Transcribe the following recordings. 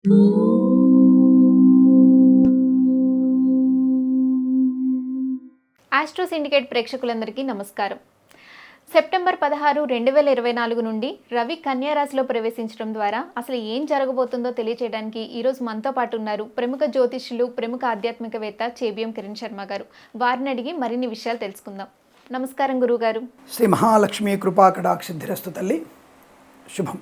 Astro syndicate ప్రేక్షకులందరికీ నమస్కారం. September పదహారు రెండు వేల ఇరవై నాలుగు నుండి రవి కన్యారాశిలో ప్రవేశించడం ద్వారా అసలు ఏం జరగబోతుందో తెలియచేయడానికి ఈరోజు మనతో పాటు ఉన్నారు ప్రముఖ జ్యోతిష్యులు ప్రముఖ ఆధ్యాత్మికవేత్త చేబియం కిరణ్ శర్మ గారు. వారిని అడిగి మరిన్ని విషయాలు తెలుసుకుందాం. నమస్కారం గురుగారు. శ్రీ మహాలక్ష్మి కృపాకడాక్షిధిరస్తు తల్లి శుభం.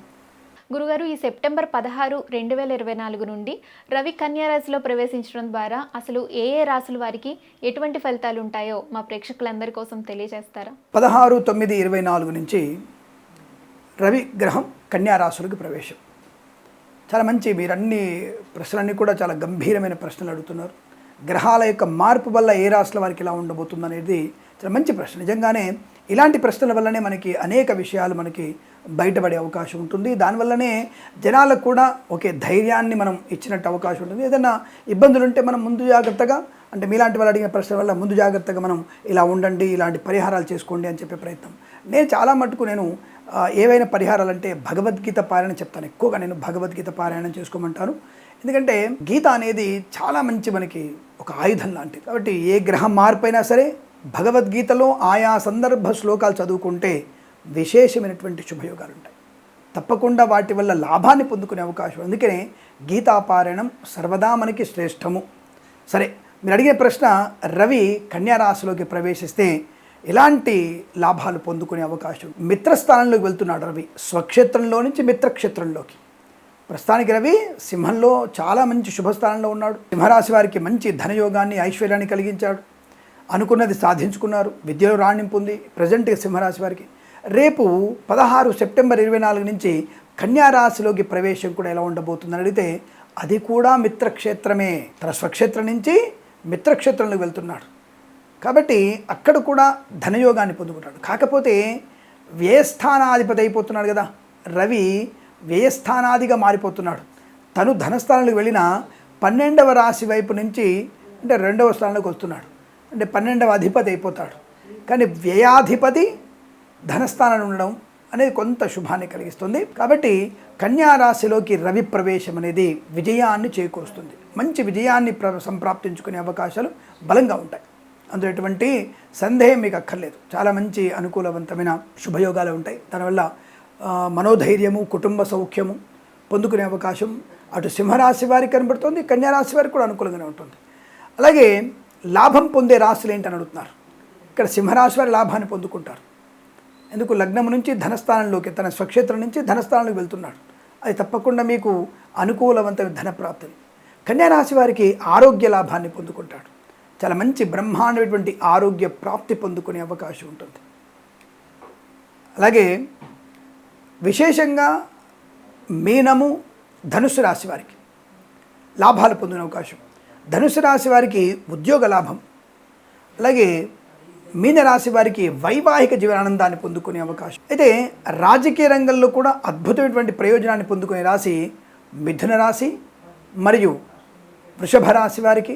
గురుగారు ఈ సెప్టెంబర్ పదహారు రెండు వేల ఇరవై నాలుగు నుండి రవి కన్యారాశిలో ప్రవేశించడం ద్వారా అసలు ఏ ఏ రాశుల వారికి ఎటువంటి ఫలితాలు ఉంటాయో మా ప్రేక్షకులందరి కోసం తెలియజేస్తారా? పదహారు తొమ్మిది ఇరవై నాలుగు నుంచి రవి గ్రహం కన్యారాశులకు ప్రవేశం. చాలా మంచి మీరు అన్ని ప్రశ్నలన్నీ కూడా చాలా గంభీరమైన ప్రశ్నలు అడుగుతున్నారు. గ్రహాల యొక్క మార్పు వల్ల ఏ రాశుల వారికి ఎలా ఉండబోతుంది అనేది చాలా మంచి ప్రశ్న. నిజంగానే ఇలాంటి ప్రశ్నల వల్లనే మనకి అనేక విషయాలు మనకి బయటపడే అవకాశం ఉంటుంది. దానివల్లనే జనాలకు కూడా ఒకే ధైర్యాన్ని మనం ఇచ్చినట్టు అవకాశం ఉంటుంది. ఏదైనా ఇబ్బందులు ఉంటే మనం ముందు జాగ్రత్తగా అంటే మీలాంటి వాళ్ళు అడిగిన ప్రశ్న వల్ల ముందు జాగ్రత్తగా మనం ఇలా ఉండండి ఇలాంటి పరిహారాలు చేసుకోండి అని చెప్పే ప్రయత్నం. నేను చాలా మటుకు నేను ఏవైనా పరిహారాలు అంటే భగవద్గీత పారాయణ చెప్తాను. ఎక్కువగా నేను భగవద్గీత పారాయణం చేసుకోమంటాను. ఎందుకంటే గీత అనేది చాలా మంచి మనకి ఒక ఆయుధం లాంటిది. కాబట్టి ఏ గ్రహం మార్పైనా సరే భగవద్గీతలో ఆయా సందర్భ శ్లోకాలు చదువుకుంటే విశేషమైనటువంటి శుభయోగాలు ఉంటాయి తప్పకుండా వాటి వల్ల లాభాన్ని పొందుకునే అవకాశం. అందుకనే గీతాపారాయణం సర్వదా మనకి శ్రేష్టము. సరే మీరు అడిగే ప్రశ్న రవి కన్యారాశిలోకి ప్రవేశిస్తే ఎలాంటి లాభాలు పొందుకునే అవకాశం? మిత్రస్థానంలోకి వెళ్తున్నాడు రవి. స్వక్షేత్రంలో నుంచి మిత్రక్షేత్రంలోకి. ప్రస్తుతానికి రవి సింహంలో చాలా మంచి శుభస్థానంలో ఉన్నాడు. సింహరాశి వారికి మంచి ధనయోగాన్ని ఐశ్వర్యాన్ని కలిగించాడు. అనుకున్నది సాధించుకున్నారు. విద్యలో రాణింపు ఉంది. ప్రజెంట్ సింహరాశి వారికి రేపు పదహారు సెప్టెంబర్ ఇరవై నాలుగు నుంచి కన్యారాశిలోకి ప్రవేశం కూడా ఎలా ఉండబోతుందని అడిగితే అది కూడా మిత్రక్షేత్రమే. తన స్వక్షేత్రం నుంచి మిత్రక్షేత్రంలోకి వెళ్తున్నాడు. కాబట్టి అక్కడ కూడా ధనయోగాన్ని పొందుకుంటాడు కాకపోతే వ్యయస్థానాధిపతి అయిపోతున్నాడు కదా. రవి వ్యయస్థానాదిగా మారిపోతున్నాడు. తను ధనస్థానంలోకి వెళ్ళిన పన్నెండవ రాశి వైపు నుంచి అంటే రెండవ స్థానంలోకి వస్తున్నాడు. అంటే పన్నెండవ అధిపతి అయిపోతాడు. కానీ వ్యయాధిపతి ధనస్థానం ఉండడం అనేది కొంత శుభాన్ని కలిగిస్తుంది. కాబట్టి కన్యారాశిలోకి రవి ప్రవేశం అనేది విజయాన్ని చేకూరుస్తుంది. మంచి విజయాన్ని ప్ర సంప్రాప్తించుకునే అవకాశాలు బలంగా ఉంటాయి. అందులో ఎటువంటి సందేహం మీకు అక్కర్లేదు. చాలా మంచి అనుకూలవంతమైన శుభయోగాలు ఉంటాయి. దానివల్ల మనోధైర్యము కుటుంబ సౌఖ్యము పొందుకునే అవకాశం అటు సింహరాశి వారికి కనబడుతుంది. కన్యారాశి వారికి కూడా అనుకూలంగానే ఉంటుంది. అలాగే లాభం పొందే రాశులు ఏంటని అడుగుతున్నారు. ఇక్కడ సింహరాశి వారి లాభాన్ని పొందుకుంటారు. ఎందుకు లగ్నం నుంచి ధనస్థానంలోకి తన స్వక్షేత్రం నుంచి ధనస్థానంలోకి వెళ్తున్నాడు. అది తప్పకుండా మీకు అనుకూలవంతమైన ధనప్రాప్తిని. కన్యారాశి వారికి ఆరోగ్య లాభాన్ని పొందుకుంటాడు. చాలా మంచి బ్రహ్మాండమైనటువంటి ఆరోగ్య ప్రాప్తి పొందుకునే అవకాశం ఉంటుంది. అలాగే విశేషంగా మీనము ధనుసు రాశి వారికి లాభాలు పొందిన అవకాశం. ధనుసు రాశి వారికి ఉద్యోగ లాభం. అలాగే మీనరాశి వారికి వైవాహిక జీవనానందాన్ని పొందుకునే అవకాశం. అయితే రాజకీయ రంగంలో కూడా అద్భుతమైనటువంటి ప్రయోజనాన్ని పొందుకునే రాశి మిథున రాశి మరియు వృషభ రాశి వారికి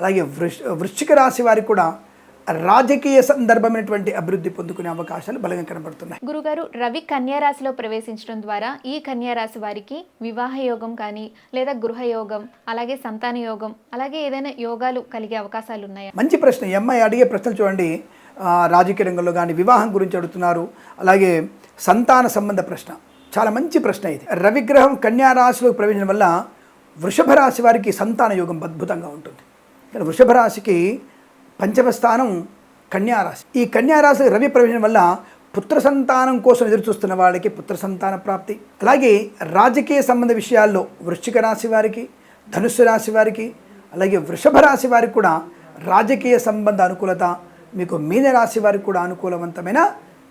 అలాగే వృష్ వృశ్చిక రాశి వారికి కూడా రాజకీయ సందర్భమైనటువంటి అభివృద్ధి పొందుకునే అవకాశాలు బలంగా కనబడుతున్నాయి. గురుగారు రవి కన్యా రాశిలో ప్రవేశించడం ద్వారా ఈ కన్యా రాశి వారికి వివాహ యోగం కానీ లేదా గృహ యోగం అలాగే సంతాన యోగం అలాగే ఏదైనా యోగాలు కలిగే అవకాశాలు ఉన్నాయా? మంచి ప్రశ్న. ఈ అమ్మాయి అడిగే ప్రశ్నలు చూడండి. రాజకీయ రంగంలో కానీ వివాహం గురించి అడుగుతున్నారు. అలాగే సంతాన సంబంధ ప్రశ్న. చాలా మంచి ప్రశ్న ఇది. రవిగ్రహం కన్యా రాశిలోకి ప్రవేశించడం వల్ల వృషభ రాశి వారికి సంతాన యోగం అద్భుతంగా ఉంటుంది. వృషభ రాశికి పంచమ స్థానం కన్యారాశి. ఈ కన్యారాశి రవి ప్రవేశం వల్ల పుత్ర సంతానం కోసం ఎదురు చూస్తున్న వాళ్ళకి పుత్ర సంతాన ప్రాప్తి. అలాగే రాజకీయ సంబంధ విషయాల్లో వృశ్చిక రాశి వారికి ధనుస్సు రాశి వారికి అలాగే వృషభ రాశి వారికి కూడా రాజకీయ సంబంధ అనుకూలత మీకు మీన రాశి వారికి కూడా అనుకూలవంతమైన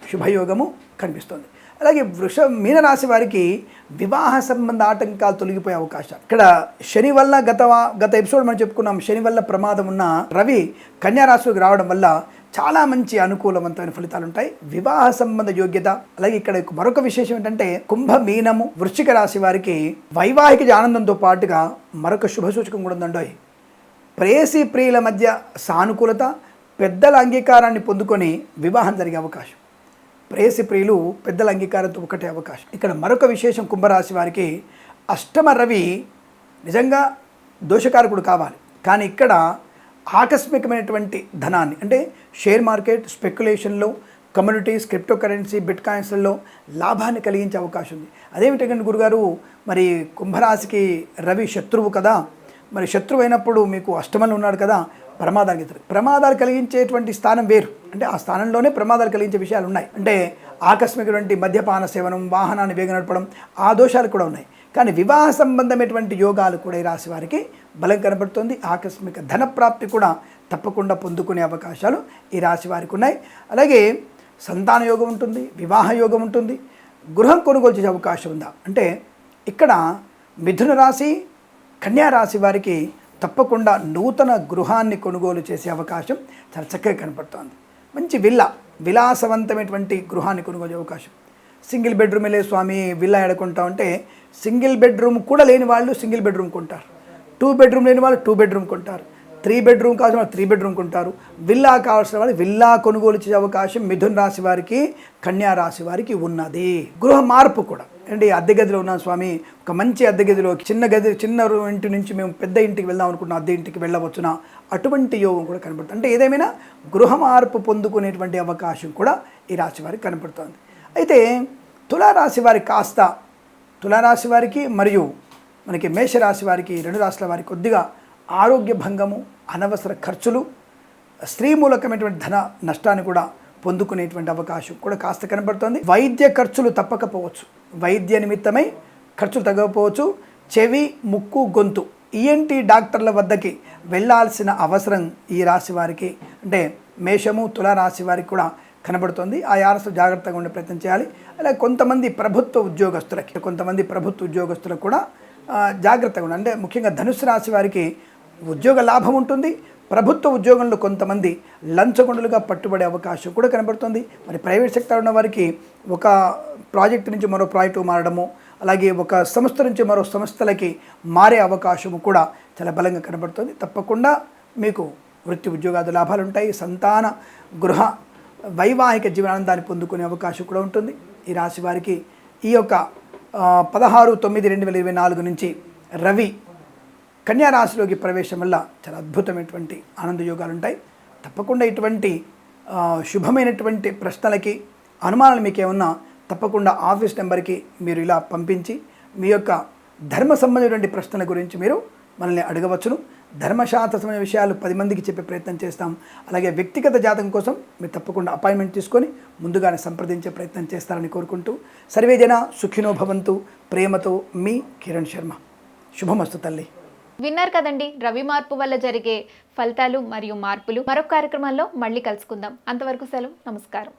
శుభయోగము కనిపిస్తుంది. అలాగే వృష మీనరాశి వారికి వివాహ సంబంధ ఆటంకాలు తొలగిపోయే అవకాశం ఇక్కడ శని వల్ల గత గత ఎపిసోడ్ మనం చెప్పుకున్నాం శని వల్ల ప్రమాదం ఉన్న రవి కన్యా రావడం వల్ల చాలా మంచి అనుకూలవంతమైన ఫలితాలు ఉంటాయి. వివాహ సంబంధ యోగ్యత అలాగే ఇక్కడ మరొక విశేషం ఏంటంటే కుంభ మీనము వృశ్చిక రాశి వారికి వైవాహిక ఆనందంతో పాటుగా మరొక శుభ సూచకం కూడా ఉందండోయ్. ప్రేయసి ప్రియుల మధ్య సానుకూలత పెద్దల అంగీకారాన్ని పొందుకొని వివాహం జరిగే అవకాశం. ప్రేయసి ప్రియులు పెద్దల అంగీకారంతో ఒకటే అవకాశం. ఇక్కడ మరొక విశేషం కుంభరాశి వారికి అష్టమ రవి నిజంగా దోషకారకుడు కావాలి. కానీ ఇక్కడ ఆకస్మికమైనటువంటి ధనాన్ని అంటే షేర్ మార్కెట్ స్పెక్యులేషన్లో కమ్యూనిటీస్ క్రిప్టో కరెన్సీ బిట్ కాయిన్స్లలో లాభాన్ని కలిగించే అవకాశం ఉంది. అదేమిటంటే గురుగారు మరి కుంభరాశికి రవి శత్రువు కదా మరి శత్రువు అయినప్పుడు మీకు అష్టమంలో ఉన్నాడు కదా ప్రమాదానికి ప్రమాదాలు కలిగించేటువంటి స్థానం వేరు. అంటే ఆ స్థానంలోనే ప్రమాదాలు కలిగించే విషయాలు ఉన్నాయి. అంటే ఆకస్మికటువంటి మద్యపాన సేవనం వాహనాన్ని వేగ నడపడం ఆ దోషాలు కూడా ఉన్నాయి. కానీ వివాహ సంబంధమైనటువంటి యోగాలు కూడా ఈ రాశి వారికి బలం కనబడుతుంది. ఆకస్మిక ధన ప్రాప్తి కూడా తప్పకుండా పొందుకునే అవకాశాలు ఈ రాశి వారికి ఉన్నాయి. అలాగే సంతాన యోగం ఉంటుంది వివాహ యోగం ఉంటుంది. గృహం కొనుగోలు చేసే అవకాశం ఉందా? అంటే ఇక్కడ మిథున రాశి కన్యారాశి వారికి తప్పకుండా నూతన గృహాన్ని కొనుగోలు చేసే అవకాశం చాలా చక్కగా కనపడుతోంది. మంచి విల్లా విలాసవంతమైనటువంటి గృహాన్ని కొనుగోలు చేసే అవకాశం. సింగిల్ బెడ్రూమ్ వెళ్ళే స్వామి విల్లా ఎడకుంటా ఉంటే సింగిల్ బెడ్రూమ్ కూడా లేని వాళ్ళు సింగిల్ బెడ్రూమ్ కొంటారు. టూ బెడ్రూమ్ లేని వాళ్ళు టూ బెడ్రూమ్ కొంటారు. త్రీ బెడ్రూమ్ కావాల్సిన వాళ్ళు త్రీ బెడ్రూమ్ ఉంటారు విల్లా కావాల్సిన వాళ్ళు విల్లా కొనుగోలు చేసే అవకాశం మిథున్ రాశి వారికి కన్యా రాశి వారికి ఉన్నది. గృహ మార్పు కూడా. అండి అద్దె గదిలో ఉన్నాం స్వామి. ఒక మంచి అద్దె గదిలో చిన్న గది చిన్న ఇంటి నుంచి మేము పెద్ద ఇంటికి వెళ్దాం అనుకుంటున్నాం అద్దె ఇంటికి వెళ్ళవచ్చునా? అటువంటి యోగం కూడా కనబడుతుంది అంటే ఏదేమైనా గృహ మార్పు పొందుకునేటువంటి అవకాశం కూడా ఈ రాశి వారికి కనబడుతుంది అయితే తులారాశి వారికి కాస్త తులారాశి వారికి మరియు మనకి మేషరాశి వారికి రెండు రాశుల వారికి కొద్దిగా ఆరోగ్య భంగము అనవసర ఖర్చులు స్త్రీ మూలకమైనటువంటి ధన నష్టాన్ని కూడా పొందుకునేటువంటి అవకాశం కూడా కాస్త కనబడుతోంది. వైద్య ఖర్చులు తప్పకపోవచ్చు. వైద్య నిమిత్తమై ఖర్చులు తగ్గకపోవచ్చు. చెవి ముక్కు గొంతు ఈఎన్టీ డాక్టర్ల వద్దకి వెళ్ళాల్సిన అవసరం ఈ రాశి వారికి అంటే మేషము తుల రాశి వారికి కూడా కనబడుతుంది. ఆ యారసు జాగ్రత్తగా ఉండే ప్రయత్నం చేయాలి. అలాగే కొంతమంది ప్రభుత్వ ఉద్యోగస్తులకి కొంతమంది ప్రభుత్వ ఉద్యోగస్తులకు కూడా జాగ్రత్తగా ఉండాలి. అంటే ముఖ్యంగా ధనుసు రాశి వారికి ఉద్యోగ లాభం ఉంటుంది. ప్రభుత్వ ఉద్యోగంలో కొంతమంది లంచగొండలుగా పట్టుబడే అవకాశం కూడా కనబడుతుంది. మరి ప్రైవేట్ సెక్టర్ ఉన్న వారికి ఒక ప్రాజెక్ట్ నుంచి మరో ప్రాజెక్టు మారడము అలాగే ఒక సంస్థ నుంచి మరో సంస్థలకి మారే అవకాశము కూడా చాలా బలంగా కనబడుతుంది. తప్పకుండా మీకు వృత్తి ఉద్యోగాది లాభాలు ఉంటాయి. సంతాన గృహ వైవాహిక జీవనానందాన్ని పొందుకునే అవకాశం కూడా ఉంటుంది. ఈ రాశి వారికి ఈ యొక్క పదహారు తొమ్మిది రెండు వేల ఇరవై నాలుగు నుంచి రవి కన్యారాశిలోకి ప్రవేశం వల్ల చాలా అద్భుతమైనటువంటి ఆనంద యోగాలు ఉంటాయి తప్పకుండా ఇటువంటి శుభమైనటువంటి ప్రశ్నలకి అనుమానాలు మీకు ఏమన్నా తప్పకుండా ఆఫీస్ నెంబర్కి మీరు ఇలా పంపించి మీ యొక్క ధర్మ సంబంధమైనటువంటి ప్రశ్నల గురించి మీరు మనల్ని అడగవచ్చును. ధర్మశాస్త్ర సంబంధించిన విషయాలు పది మందికి చెప్పే ప్రయత్నం చేస్తాం. అలాగే వ్యక్తిగత జాతకం కోసం మీరు తప్పకుండా అపాయింట్మెంట్ తీసుకొని ముందుగానే సంప్రదించే ప్రయత్నం చేస్తారని కోరుకుంటూ సర్వేజన సుఖినో భవంతు. ప్రేమతో మీ కిరణ్ శర్మ. శుభమస్తు తల్లి. విన్నారు కదండి రవి మార్పు వల్ల జరిగే ఫలితాలు మరియు మార్పులు. మరొక కార్యక్రమంలో మళ్ళీ కలుసుకుందాం. అంతవరకు సెలవు. నమస్కారం.